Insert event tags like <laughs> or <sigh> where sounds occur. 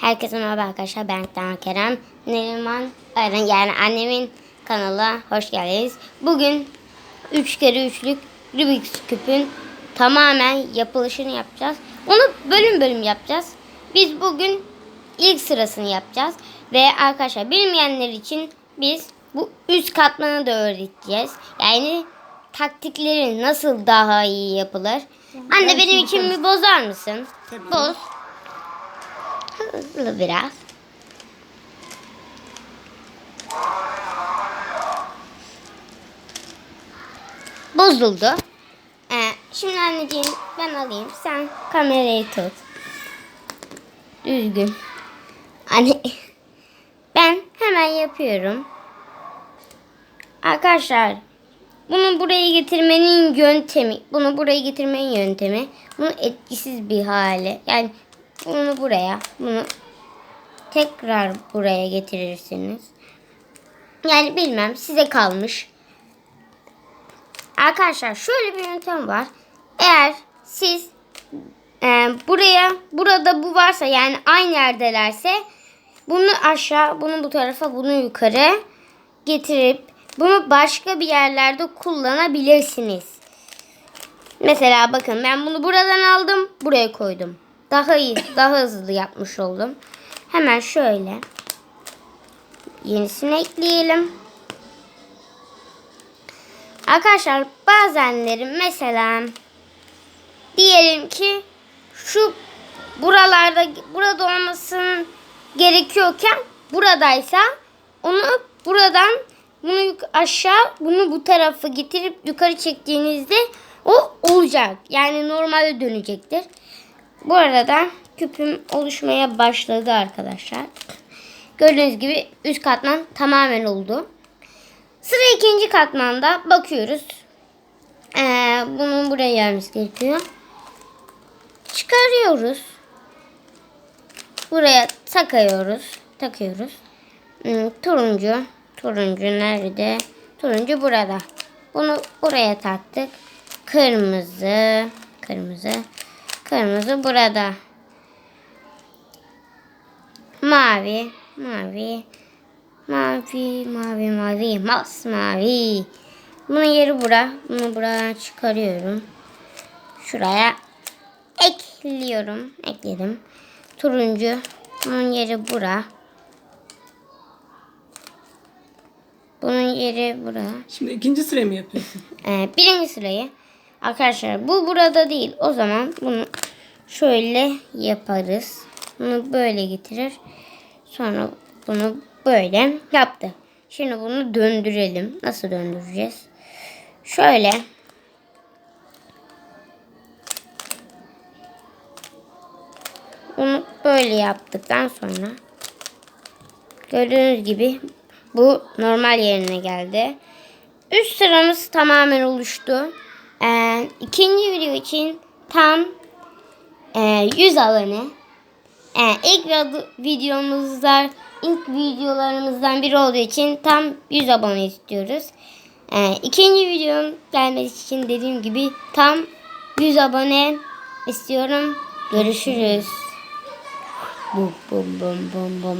Herkese merhaba arkadaşlar. Ben Tan Kerem. Neriman Aran yani annemin kanalına hoş geldiniz. Bugün 3 kere 3'lük Rubik's Küp'ün tamamen yapılışını yapacağız. Onu bölüm bölüm yapacağız. Biz bugün ilk sırasını yapacağız. Ve arkadaşlar bilmeyenler için biz bu üst katmanı da öğreteceğiz. Yani taktikleri nasıl daha iyi yapılır. Anne benim için bir bozar mısın? Tabii. Boz. Hızlı biraz. Bozuldu. Ee, şimdi anneciğim ben alayım. Sen kamerayı tut. Düzgün. Anne <laughs> ben hemen yapıyorum. Arkadaşlar bunu buraya getirmenin yöntemi, bunu buraya getirmenin yöntemi, bunu etkisiz bir hale, yani bunu buraya, bunu tekrar buraya getirirsiniz. Yani bilmem size kalmış. Arkadaşlar şöyle bir yöntem var. Eğer siz e, buraya, burada bu varsa yani aynı yerdelerse bunu aşağı, bunu bu tarafa, bunu yukarı getirip bunu başka bir yerlerde kullanabilirsiniz. Mesela bakın ben bunu buradan aldım, buraya koydum. Daha iyi, daha hızlı yapmış oldum. Hemen şöyle yenisini ekleyelim. Arkadaşlar bazenlerim mesela diyelim ki şu buralarda burada olmasının gerekiyorken buradaysa onu buradan bunu aşağı bunu bu tarafa getirip yukarı çektiğinizde o olacak. Yani normale dönecektir. Bu arada küpüm oluşmaya başladı arkadaşlar. Gördüğünüz gibi üst katman tamamen oldu. Sıra ikinci katmanda bakıyoruz. Ee, bunun buraya gelmesi gerekiyor. Çıkarıyoruz. Buraya takıyoruz. Takıyoruz. Hmm, turuncu. Turuncu nerede? Turuncu burada. Bunu buraya taktık. Kırmızı. Kırmızı. Kırmızı burada. Mavi. Mavi. Mavi, mavi, mavi, masmavi. Bunun yeri bura. Bunu buraya çıkarıyorum. Şuraya ekliyorum. Ekledim. Turuncu. Bunun yeri bura. Bunun yeri bura. Şimdi ikinci sırayı mı yapıyorsun? Ee, birinci sırayı. Arkadaşlar bu burada değil. O zaman bunu şöyle yaparız. Bunu böyle getirir. Sonra bunu böyle yaptı. Şimdi bunu döndürelim. Nasıl döndüreceğiz? Şöyle. Bunu böyle yaptıktan sonra gördüğünüz gibi bu normal yerine geldi. Üst sıramız tamamen oluştu. Ee, ikinci video için tam e, 100 abone. Ee, ilk video- videomuzda ilk videolarımızdan biri olduğu için tam 100 abone istiyoruz. Ee, ikinci videom gelmesi için dediğim gibi tam 100 abone istiyorum. Görüşürüz. Bum bum bum bum bum.